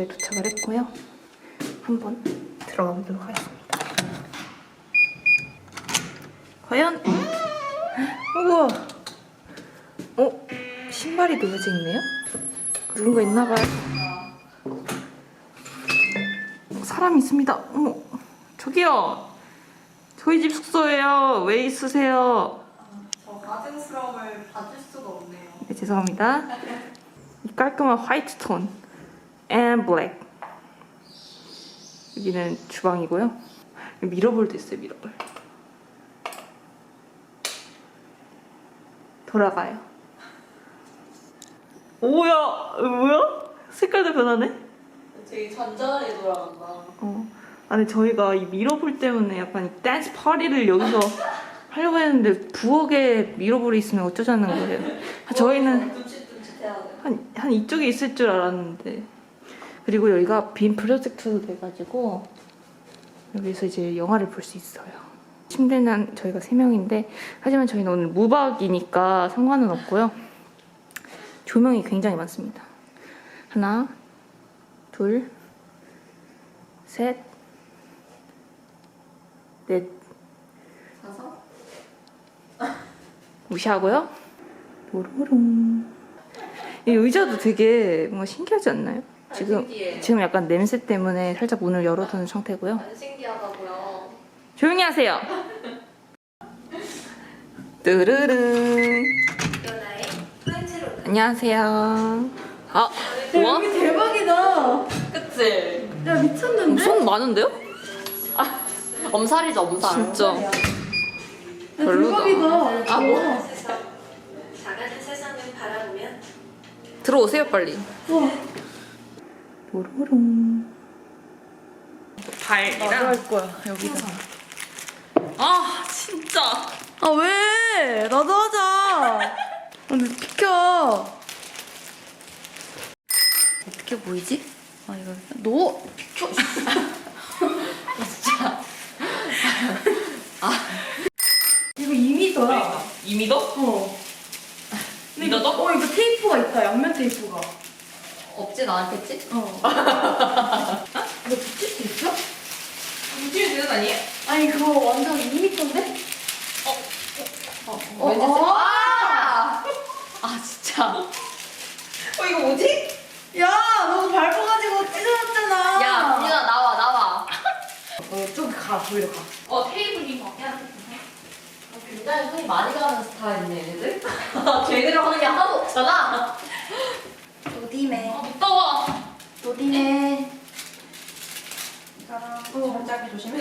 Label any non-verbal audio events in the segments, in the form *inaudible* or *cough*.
장소에 도착을 했고요. 한번 들어가 보도록 하겠습니다. 과연? 우와! 어? 신발이 놓여져 있네요? 그런 거 있나 봐요. 어, 사람이 있습니다. 어머, 저기요! 저희 집 숙소예요. 왜 있으세요? 저 가증스러움을 봐줄 수가 없네요. 네, 죄송합니다. 이 깔끔한 화이트 톤 and black. 여기는 주방이고요. 미러볼도 있어요, 미러볼. 돌아가요. 오야, 뭐야? 색깔도 변하네. 되게 잔잔하게 돌아간다. 어. 아니 저희가 이 미러볼 때문에 약간 이 댄스 파티를 여기서 *laughs* 하려고 했는데 부엌에 미러볼이 있으면 어쩌자는 거예요. 아, *laughs* 저희는. 한, 한 이쪽에 있을 줄 알았는데 그리고 여기가 빔 프로젝터도 돼가지고 여기서 이제 영화를 볼 수 있어요. 침대는 저희가 세명인데 하지만 저희는 오늘 무박이니까 상관은 없고요. 조명이 굉장히 많습니다. 하나 둘 셋넷. 가서 무시하고요? 도로롱. 이 의자도 되게 뭔가 신기하지 않나요? 지금 신기해요. 지금 약간 냄새 때문에 살짝 문을 열어두는 상태고요. 안 신기하다고요. 조용히 하세요. 뜨르릉. 프렌치로. 안녕하세요. 아, 뭐? 대박이다. 그치? 야 미쳤는데? 손 많은데요? 엄살이죠, 엄살. 진짜. 야, 별로다. 대박이다. 아, 뭐? 작아진 세상을 바라보면 들어오세요, 빨리. 와, 도로롱. 발이랑. 할 거야 여기다. 아, 진짜. 아 왜? 나도 하자. 근데 비켜. 어떻게 보이지? 아 이거 너 비켜. *laughs* 아, 이거 2미터야. 2미터? 어. 근데 이거, 미터도? 어 이거 테이프가 있다. 양면 테이프가. 않겠지? 어. *laughs* 이거 붙일 수 있어? 붙이면 되는 거 아니에요? 아니 그거 완전 2미터인데? 어, 왠지. 어. 아! 아, 진짜. 어, 이거 뭐지? 야, 너 밟아가지고 찢어졌잖아. 야, 민아, 나와, 나와. *laughs* 어, 좀 가. 어, 테이블이 바뀌야 굉장히 손이 많이 가는 스타일이네, 얘네들. 제대로 *laughs* 하는 게 하나도 없잖아. 아, 무더워. 도디네. 어, 짧게 조심해.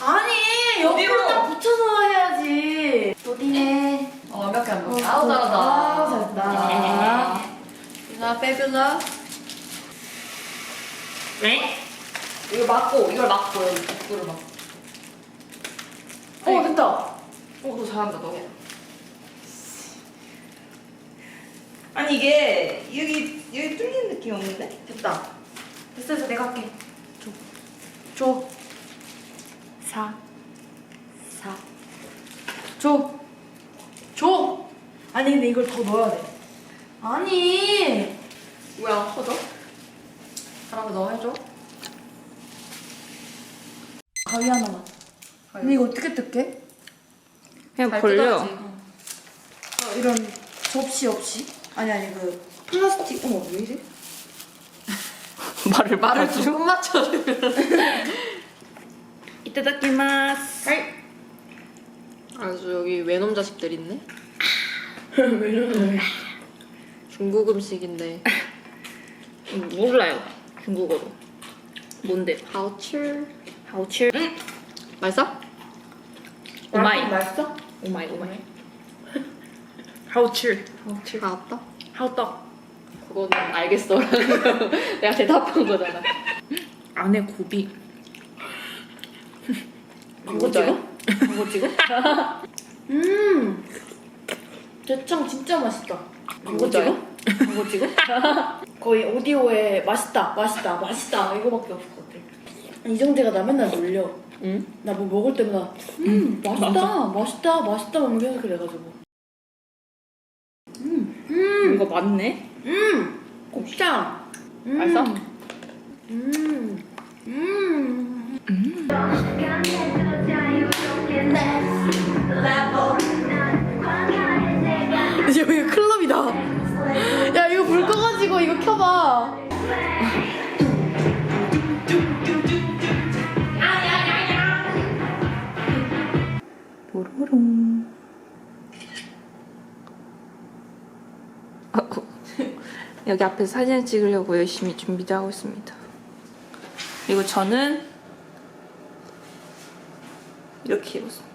아니, 옆으로? 딱 붙여서 해야지. 도디네. 어, 완벽해, 완벽해. 어, 아우, 잘한다. 아우, 잘한다. 유나, 빼블라. 네? 이걸 막고, 이걸 막고, 여기 입구를 막고. 어, 됐다. 어, 너 잘한다, 너. 아니, 이게, 여기, 여기 뚫리는 느낌 없는데? 됐다. 됐어, 됐어. 내가 할게. 줘. 줘. 사. 사. 줘. 줘. 아니, 근데 이걸 더 넣어야 돼. 아니. 뭐야, 커져? 사람을 너 해줘? 가위 하나만. 근데 이거 어떻게 뜯게? 그냥 잘 벌려. 뜯어야지. 어, 이런 접시 없이? 아니 아니 그 플라스틱 어머 왜 이래? *laughs* 말을 말을 조금 맞춰주면. 이따다키마스. 아주 여기 외놈 자식들 있네. *laughs* 거야? 중국 음식인데. 몰라요. 중국어로. 뭔데? 하우츠. 하우츠. 맛있어? 오마이. 맛있어? 오마이, 오마이. 하우츠. 하우츠. 나왔다. 하우떡. 그거는 알겠어. *laughs* 내가 대답한 거잖아. 안에 고비. 광고? 찍어? 광고 찍어? 음 대창 진짜 맛있다. 광고 모자야? 찍어? 광고 찍어? 거의 오디오에 맛있다, 맛있다, 맛있다 이거밖에 없을 것 같아. 이정재가 나 맨날 놀려. 응? 나 뭐 먹을 때마다 음 맛있다, 맛있다, 맛있다 막 계속 그래가지고. 음, 음, 이거 맞네? 음. 곱창. 음. 맛있어? 음. 음. 이제 이거 클럽이다. 야 이거 불 꺼가지고 이거 켜봐. 뽀로롱. 여기 앞에서 사진을 찍으려고 열심히 준비도 하고 있습니다. 그리고 저는 이렇게 입었습니다.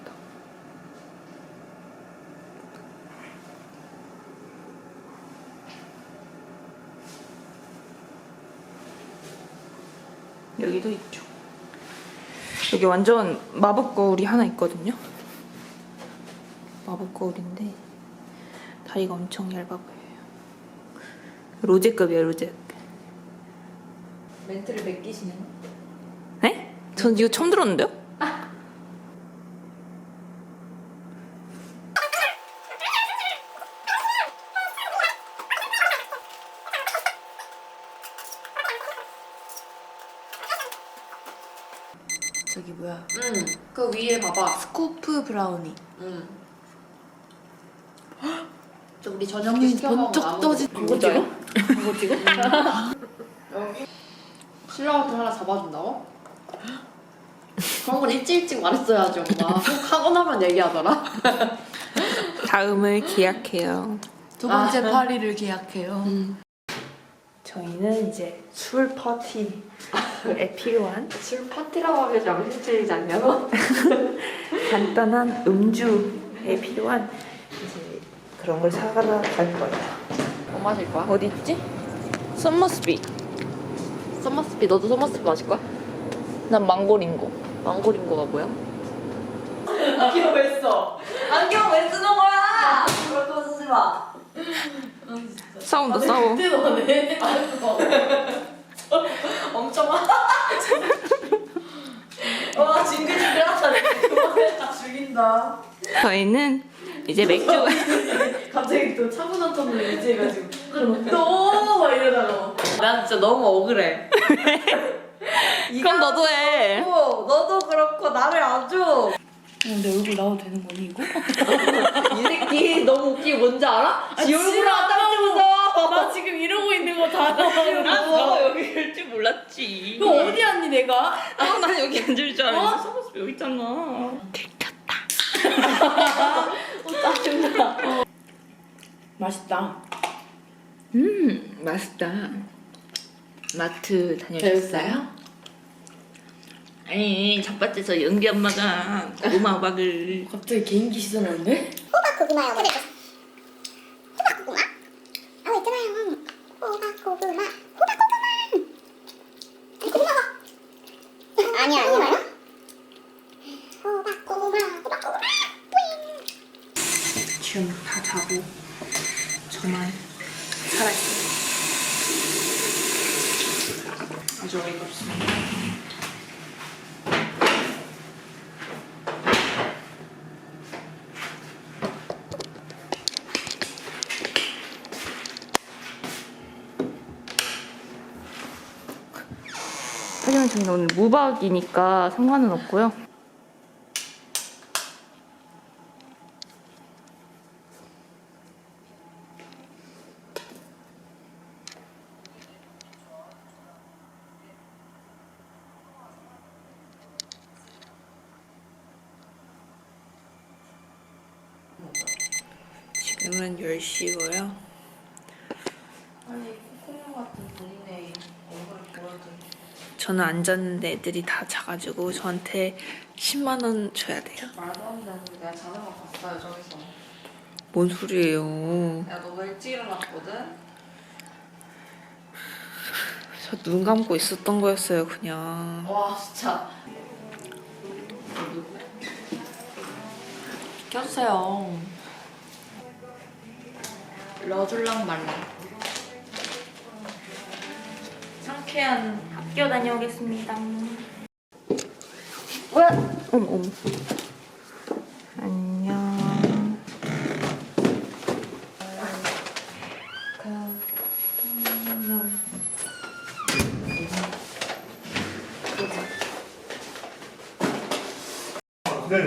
여기도 있죠. 여기 완전 마법 거울이 하나 있거든요. 마법 거울인데 다리가 엄청 얇아 보여요. 로제급이에요, 로제. 멘트를 맡기시는 네? 전 이거 처음 들었는데요? 저기 뭐야? 응그 위에 봐봐 스코프 브라우니. 응저 우리 저녁에 눈이 시켜 먹은 번쩍. 거 이거 찍어? 찍어? 여기 *laughs* 신랑한테 하나 잡아준다고? 그런 건 일찍 일찍 말했어야지 엄마 꼭 하고 나면 얘기하더라 *laughs* 다음을 기약해요. 두 번째 파리를 계약해요. 저희는 이제 술 파티에 *laughs* 필요한 술 파티라고 하면 양심적이지 않냐고? 간단한 음주에 필요한 이제 그런 걸 사가러 갈 거예요. 뭐 마실 거야? 어디 있지? 썸머스비. 썸머스피 너도 썸머스피 마실 거야? 난 망고링고. 망고링고가 뭐야? *laughs* 안경 왜 써? 안경 왜 쓰는 거야? 그럴 거 쓰지 마 싸운다 싸워. 너네. 엄청 *laughs* 와 징글징글하다 그만해 다 죽인다 저희는 이제 맥주 *laughs* 갑자기 또 차분한 톤으로 유지해가지고 너막 이러다가 난 진짜 너무 억울해 *laughs* 그럼 너도 해. 어, 너도 그렇고 나를 아주 내 얼굴 나와도 되는 거니 이거? *laughs* 이 새끼 너무 웃기게 뭔지 알아? 지 얼굴 갖다 찍어서 나 지금 이러고 있는 거다 나와 너 여기 올줄 몰랐지. 이거 어디 앉니 내가? 아, 난 여기 앉을 줄 알았는데 어? 썸머스비 여기 있잖아. *laughs* 맛있다 음, 맛있다. 마트 다녀오셨어요? 아니, 첫밭에서 연기 엄마가 고구마 호박을 갑자기 개인기 시전하는데? 호박 고구마요. 호박 고구마? 아 있잖아요. 호박 고구마. 호박 고구마. 고구마. 아니야 아니야. 호박 고구마. 호박 고구마. 지금 다 자고 저만 살아있어요. 어이가 없습니다. 하지만 저희는 오늘 무박이니까 상관은 없고요. 지금은 10시고요. 아니 콧구멍 같은 본인의 얼굴을 보여줘 저는 안 잤는데 애들이 다 자가지고 저한테 10만 원 줘야 돼요. 말도 안 되는 내가 자는 거 봤어요 저기서 뭔 소리예요? 야 너무 일찍 일어났거든? 저 눈 감고 있었던 거였어요, 그냥. 와 진짜 껴주세요 러줄랑 말랑 상쾌한 학교 다녀오겠습니다. 뭐야? 어머 어머.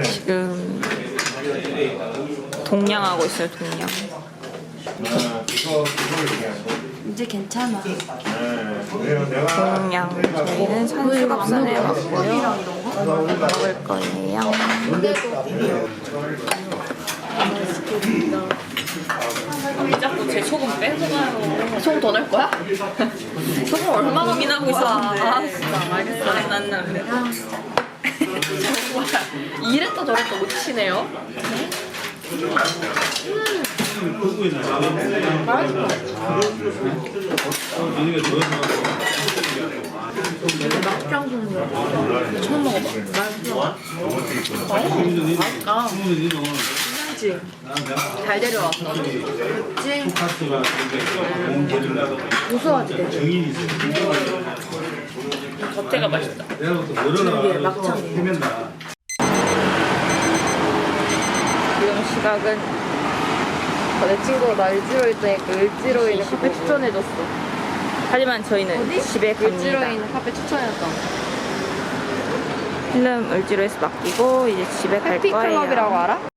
지금 동냥하고 있어요 동냥 아, 그거 그걸 얘기하는 거. 이제 괜찮아. 네. 그래요. 내가 동냥. 저희는 산수갑산에 왔고요. 먹을 거예요. 왜 자꾸 제 소금 뺏어가요? 소금 더 넣을 거야? *laughs* 소금 얼마나 고민하고 있었는데. 아, 진짜 알겠어. 난 나는데. *laughs* 이랬다 저랬다 못 치네요. 처음 먹어봐. 아, 그치. 잘 데려왔어. 고소하지 되게. 겉에가 맛있다. 이게 막창이. 지금 시각은 어, 내 친구가 나 을지로에 있다니까 을지로에 카페 추천해줬어. 하지만 저희는 집에 갑니다. 을지로에 있는 카페 추천했다. 필름 을지로에서 맡기고 이제 집에 갈 거예요. 해피클럽이라고 알아?